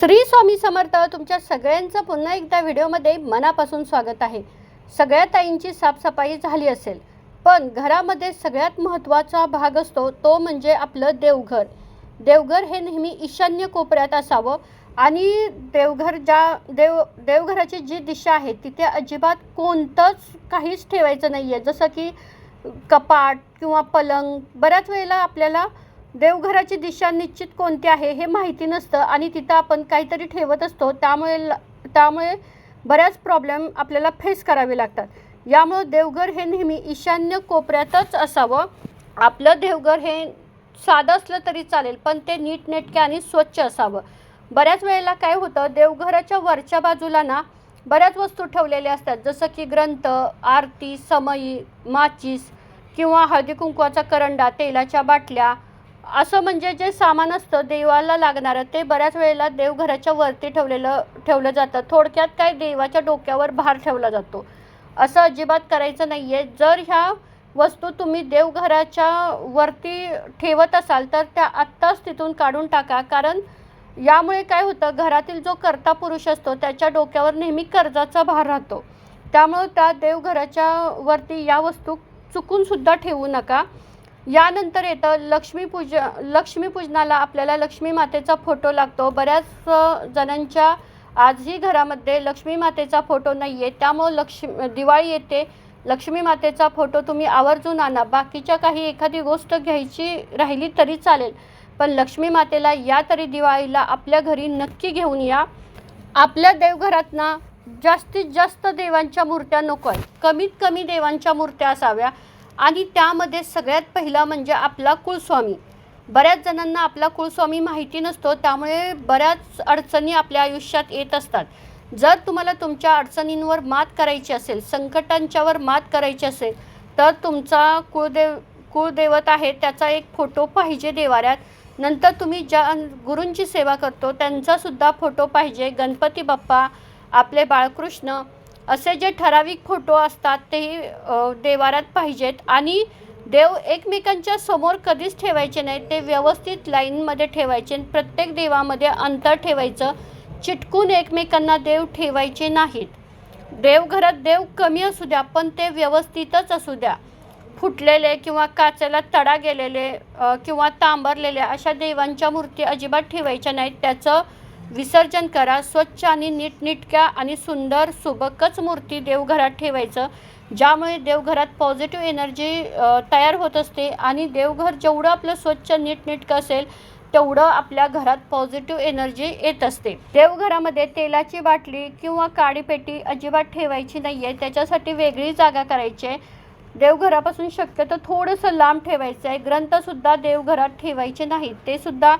श्री स्वामी समर्थ तुमच्या सगळ्यांचं पुन्हा एकदा व्हिडिओमध्ये मनापासून स्वागत आहे. सगळ्या ताईंची साफसफाई झाली असेल पण घरामध्ये सगळ्यात महत्त्वाचा भाग असतो तो म्हणजे आपलं देवघर. देवघर हे नेहमी ईशान्य कोपऱ्यात असावं आणि देवघर ज्या देव देवघराची जी दिशा आहे तिथे अजिबात कोणतंच काहीच ठेवायचं नाही आहे जसं की कपाट किंवा पलंग बऱ्याच वेळेला आपल्याला देवघराची दिशा निश्चित कोणती आहे हे माहिती नसतं आणि तिथं आपण काहीतरी ठेवत असतो त्यामुळे ल- त्यामुळे बऱ्याच प्रॉब्लेम आपल्याला फेस करावे लागतात. यामुळं देवघर हे नेहमी ईशान्य कोपऱ्यातच असावं. आपलं देवघर हे साधं असलं तरी चालेल पण ते नीटनेटके आणि स्वच्छ असावं. बऱ्याच वेळेला काय होतं देवघराच्या वरच्या बाजूला ना बऱ्याच वस्तू ठेवलेल्या असतात जसं की ग्रंथ आरती समई माचीस किंवा हळदी कुंकवाचा करंडा तेलाच्या बाटल्या असं म्हणजे जे सामान असतं देवाला लागणारं ते बऱ्याच वेळेला देवघराच्या वरती ठेवलेलं ठेवलं जातं. थोडक्यात काय देवाच्या डोक्यावर भार ठेवला जातो. असं अजिबात करायचं नाही आहे जर ह्या वस्तू तुम्ही देवघराच्या वरती ठेवत असाल तर त्या आत्ताच तिथून काढून टाका. कारण यामुळे काय होतं घरातील जो कर्ता पुरुष असतो त्याच्या डोक्यावर नेहमी कर्जाचा भार राहतो. त्यामुळं त्या देवघराच्या वरती या वस्तू चुकूनसुद्धा ठेवू नका. यानंतर येतं लक्ष्मीपूजा लक्ष्मीपूजनाला आपल्याला लक्ष्मी मातेचा फोटो लागतो. बऱ्याच जणांच्या आजही घरामध्ये लक्ष्मी मातेचा फोटो नाही आहे त्यामुळं लक्ष्मी दिवाळी येते. लक्ष्मी मातेचा फोटो तुम्ही आवर्जून आणा. बाकीच्या काही एखादी गोष्ट घ्यायची राहिली तरी चालेल. पण लक्ष्मी मातेला या तरी दिवाळीला आपल्या घरी नक्की घेऊन या. आपल्या देवघरात ना जास्तीत जास्त देवांच्या मूर्त्या नको आहेत. कमीत कमी देवांच्या मूर्त्या असाव्या. आणि त्यामध्ये सगळ्यात पहिला म्हणजे आपला कुलस्वामी. बऱ्याच जणांना आपला कुलस्वामी माहिती नसतो त्यामुळे बऱ्याच अडचणी आपल्या आयुष्यात येत असतात. जर तुम्हाला तुमच्या अडचणींवर मात करायची असेल संकटांच्यावर मात करायची असेल तर तुमचा कुळदेव कुळदैवत आहे त्याचा एक फोटो पाहिजे देवाऱ्यात. नंतर तुम्ही ज्या गुरूंची सेवा करतो त्यांचासुद्धा फोटो पाहिजे. गणपती बाप्पा आपले बाळकृष्ण असे जे ठराविक फोटो असतात तेही देवारात पाहिजेत. आणि देव एकमेकांच्या समोर कधीच ठेवायचे नाही ते व्यवस्थित लाईनमध्ये ठेवायचे प्रत्येक देवामध्ये अंतर ठेवायचं. चिटकून एकमेकांना देव ठेवायचे नाहीत. देवघरात देव कमी असू द्या पण ते व्यवस्थितच असू द्या. फुटलेले किंवा काचेला तडा गेलेले किंवा तांबरलेल्या अशा देवांच्या मूर्ती अजिबात ठेवायच्या नाहीत. त्याचं विसर्जन करा स्वच्छ आणि नीटनिटक्या आणि सुंदर सुबकच मूर्ती देवघरात ठेवायचं ज्यामुळे देवघरात पॉझिटिव्ह एनर्जी तयार होत असते आणि देवघर जेवढं आपलं स्वच्छ नीटनिटकं असेल तेवढं आपल्या घरात पॉझिटिव्ह एनर्जी येत असते. देवघरामध्ये तेलाची बाटली किंवा काडीपेटी अजिबात ठेवायची नाही आहे त्याच्यासाठी वेगळी जागा करायची आहे. देवघरापासून शक्यतो थोडंसं लांब ठेवायचं आहे ग्रंथसुद्धा देवघरात ठेवायचे नाहीत ते सुद्धा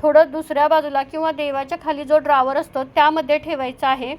थोडं दुसऱ्या बाजूला किंवा देवाच्या खाली जो ड्रावर असतो त्यामध्ये ठेवायचा आहे.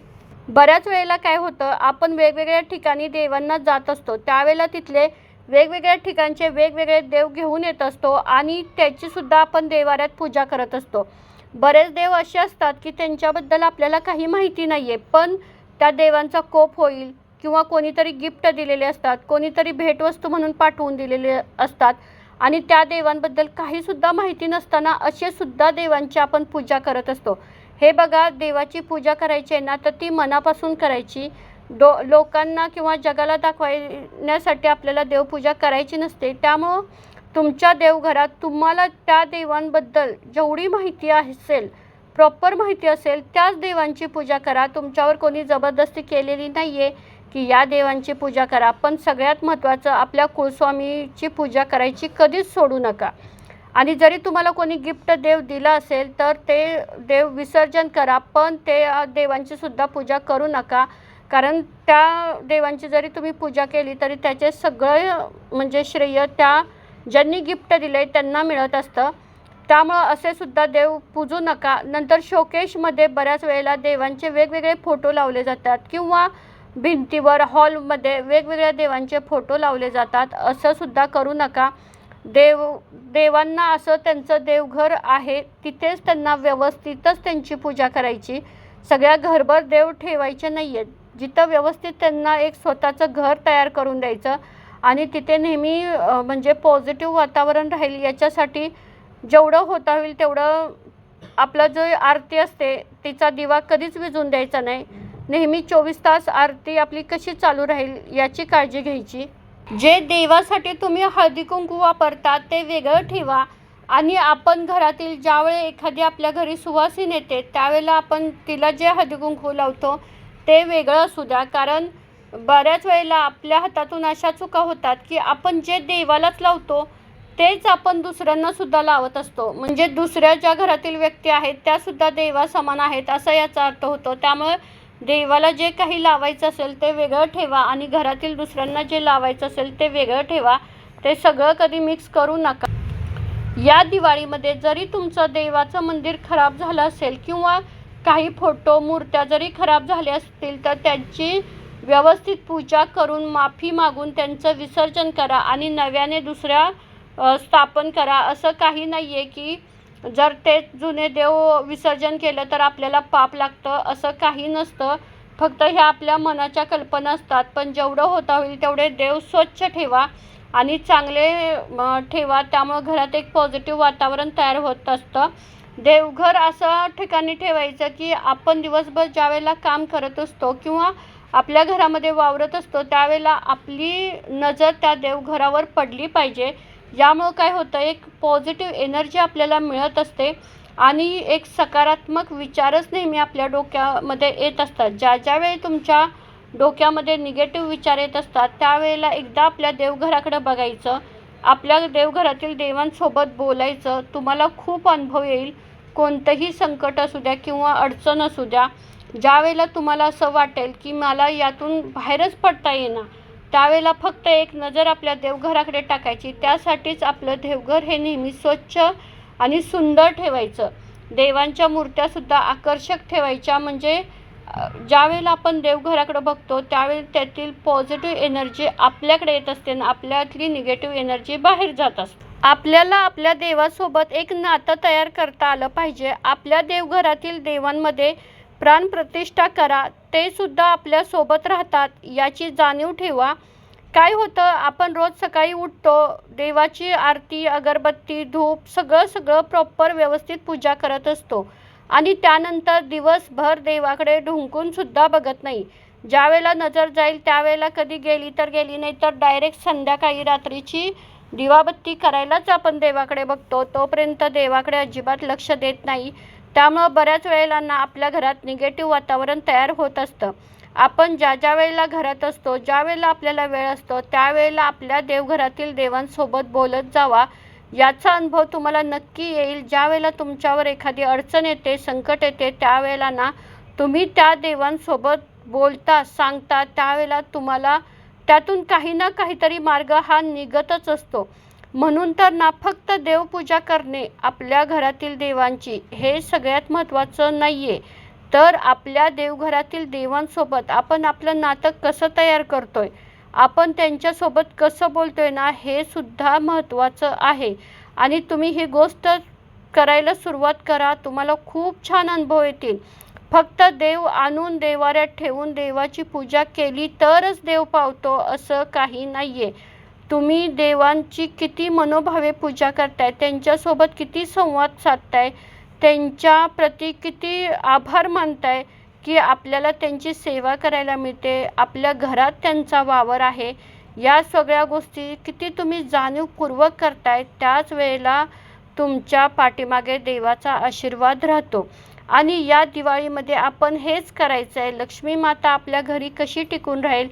बऱ्याच वेळेला काय होतं आपण वेगवेगळ्या ठिकाणी देवांना जात असतो. त्यावेळेला तिथले वेगवेगळ्या ठिकाणचे वेगवेगळे देव घेऊन येत असतो आणि त्याचीसुद्धा आपण देवाऱ्यात पूजा करत असतो. बरेच देव असे असतात की त्यांच्याबद्दल आपल्याला काही माहिती नाही आहे पण त्या देवांचा कोप होईल किंवा कोणीतरी गिफ्ट दिलेले असतात कोणीतरी भेटवस्तू म्हणून पाठवून दिलेले असतात. आणि त्या देवांबद्दल काहीसुद्धा माहिती नसताना असे सुद्धा देवांची आपण पूजा करत असतो. हे बघा देवाची पूजा करायची आहे ना तर ती मनापासून करायची. डो लोकांना किंवा जगाला दाखवण्यासाठी आपल्याला देवपूजा करायची नसते. त्यामुळं तुमच्या देवघरात तुम्हाला त्या देवांबद्दल जेवढी माहिती असेल प्रॉपर माहिती असेल त्याच देवांची पूजा करा. तुमच्यावर कोणी जबरदस्ती केलेली नाही आहे की या देवांची पूजा करा. पण सगळ्यात महत्त्वाचं आपल्या कुलस्वामीची पूजा करायची कधीच सोडू नका. आणि जरी तुम्हाला कोणी गिफ्ट देव दिला असेल तर ते देव विसर्जन करा पण ते देवांचीसुद्धा देवांची सुद्धा पूजा करू नका. कारण त्या देवांची जरी तुम्ही पूजा केली तरी त्याचे सगळे म्हणजे श्रेय त्या ज्यांनी गिफ्ट दिले त्यांना मिळत असतं. त्यामुळं असे सुद्धा देव पूजू नका. नंतर शोकेशमध्ये बऱ्याच वेळेला देवांचे वेगवेगळे फोटो लावले जातात किंवा भिंतीवर हॉलमध्ये वेगवेगळ्या देवांचे फोटो लावले जातात. असं सुद्धा करू नका. देव देवांना असं त्यांचं देवघर आहे तिथेच त्यांना व्यवस्थितच त्यांची पूजा करायची. सगळ्या घरभर देव ठेवायचे नाही आहेत जिथं व्यवस्थित त्यांना एक स्वतःचं घर तयार करून द्यायचं आणि तिथे नेहमी म्हणजे पॉझिटिव्ह वातावरण राहील याच्यासाठी जेवढं होता होईल तेवढं आपला जो आरती असते तिचा दिवा कधीच विजून द्यायचा नाही. नेहमी चोवीस तास आरती आपली कशी चालू राहील याची काळजी घ्यायची. जे देवासाठी तुम्ही हळदी कुंकू वापरता ते वेगळं ठेवा. आणि आपण घरातील ज्यावेळी एखादी आपल्या घरी सुवासीन येते त्यावेळेला आपण तिला जे हळदी कुंकू लावतो ते वेगळं असू द्या. कारण बऱ्याच वेळेला आपल्या हातातून अशा चुका होतात की आपण जे देवालाच लावतो तेच आपण दुसऱ्यांना सुद्धा लावत असतो. म्हणजे दुसऱ्या ज्या घरातील व्यक्ती आहेत त्या सुद्धा देवा समान आहेत असा याचा अर्थ होतो. त्यामुळे देवाला जे काही लावायचं असेल ते वेगळं ठेवा आणि घरातील दुसऱ्यांना जे लावायचं असेल ते वेगळं ठेवा. ते सगळं कधी मिक्स करू नका. या दिवाळीमध्ये जरी तुमचं देवाचं मंदिर खराब झालं असेल किंवा काही फोटो मूर्त्या जरी खराब झाल्या असतील तर त्यांची व्यवस्थित पूजा करून माफी मागून त्यांचं विसर्जन करा आणि नव्याने दुसऱ्या स्थापन करा. असं काही नाही आहे की जर ते जुने देव विसर्जन केलं तर आपल्याला पाप लागतं असं काही नसतं. फक्त ह्या आपल्या मनाच्या कल्पना असतात. पण जेवढं होता होईल तेवढे देव स्वच्छ ठेवा आणि चांगले ठेवा. त्यामुळं घरात एक पॉझिटिव्ह वातावरण तयार होत असतं. देवघर असं ठिकाणी ठेवायचं की आपण दिवसभर ज्यावेळेला काम करत असतो किंवा आपल्या घरामध्ये वावरत असतो त्यावेळेला आपली नजर त्या देवघरावर पडली पाहिजे. यामुळं काय होतं एक पॉझिटिव्ह एनर्जी आपल्याला मिळत असते आणि एक सकारात्मक विचारच नेहमी आपल्या डोक्यामध्ये येत असतात. ज्या ज्यावेळी तुमच्या डोक्यामध्ये निगेटिव्ह विचार येत असतात त्यावेळेला एकदा आपल्या देवघराकडे बघायचं आपल्या देवघरातील देवांसोबत बोलायचं तुम्हाला खूप अनुभव येईल. कोणतंही संकट असू द्या किंवा अडचण असू द्या ज्यावेळेला तुम्हाला असं वाटेल की मला यातून बाहेरच पडता येणार त्यावेळेला फक्त एक नजर आपल्या देवघराकडे टाकायची. त्यासाठीच आपलं देवघर हे नेहमी स्वच्छ आणि सुंदर ठेवायचं. देवांच्या मूर्त्यासुद्धा आकर्षक ठेवायच्या. म्हणजे ज्यावेळेला आपण देवघराकडे बघतो त्यावेळी त्यातील पॉझिटिव्ह एनर्जी आपल्याकडे येत असते आणि आपल्यातली निगेटिव्ह एनर्जी बाहेर जात असते. आपल्याला आपल्या देवासोबत एक नातं तयार करता आलं पाहिजे. आपल्या देवघरातील देवांमध्ये प्राणप्रतिष्ठा करा ते सुद्धा आपल्यासोबत राहतात याची जाणीव ठेवा. काय होतं आपण रोज सकाळी उठतो देवाची आरती अगरबत्ती धूप सगळं सगळं प्रॉपर व्यवस्थित पूजा करत असतो. आणि त्यानंतर दिवसभर देवाकडे ढुंकून सुद्धा बघत नाही. ज्यावेळेला नजर जाईल त्यावेळेला कधी गेली तर गेली नाही तर डायरेक्ट संध्याकाळी रात्रीची दिवाबत्ती करायलाच आपण देवाकडे बघतो. तोपर्यंत देवाकडे अजिबात लक्ष देत नाही. त्यामुळं बऱ्याच वेळेला ना आपल्या घरात निगेटिव्ह वातावरण तयार होत असतं. आपण ज्या ज्या वेळेला घरात असतो ज्या वेळेला आपल्याला वेळ असतो त्यावेळेला आपल्या देवघरातील देवांसोबत बोलत जावा. याचा अनुभव तुम्हाला नक्की येईल. ज्या वेळेला तुमच्यावर एखादी अडचण येते संकट येते त्यावेळेला ना तुम्ही त्या देवांसोबत बोलता सांगता. त्यावेळेला तुम्हाला त्यातून काही ना काहीतरी मार्ग हा निघतच असतो. म्हणून तर ना फक्त देवपूजा करणे आपल्या घरातील देवांची हे सगळ्यात महत्त्वाचं नाही आहे तर आपल्या देवघरातील देवांसोबत आपण आपलं नातं कसं तयार करतोय? आपण त्यांच्यासोबत कसं बोलतोय ना हे सुद्धा महत्त्वाचं आहे. आणि तुम्ही ही गोष्ट करायला सुरुवात करा तुम्हाला खूप छान अनुभव येतील. फक्त देव आणून देवाऱ्यात ठेवून देवाची पूजा केली तरच देव पावतो असं काही नाही आहे तुम्ही देवांची किती मनोभावे पूजा करताय त्यांच्यासोबत किती संवाद साधताय त्यांच्या प्रती किती आभार मानताय की आपल्याला त्यांची सेवा करायला मिळते आपल्या घरात त्यांचा वावर आहे या सगळ्या गोष्टी किती तुम्ही जाणीवपूर्वक करताय त्याच वेळेला तुमच्या पाठीमागे देवाचा आशीर्वाद राहतो. आणि या दिवाळीमध्ये आपण हेच करायचं आहे लक्ष्मी माता आपल्या घरी कशी टिकून राहील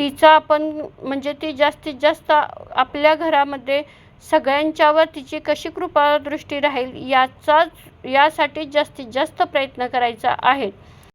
तिचा आपण म्हणजे ती जास्तीत जास्त आपल्या घरामध्ये सगळ्यांच्यावर तिची कशी कृपादृष्टी राहील याचाच यासाठी जास्तीत जास्त प्रयत्न करायचा आहे.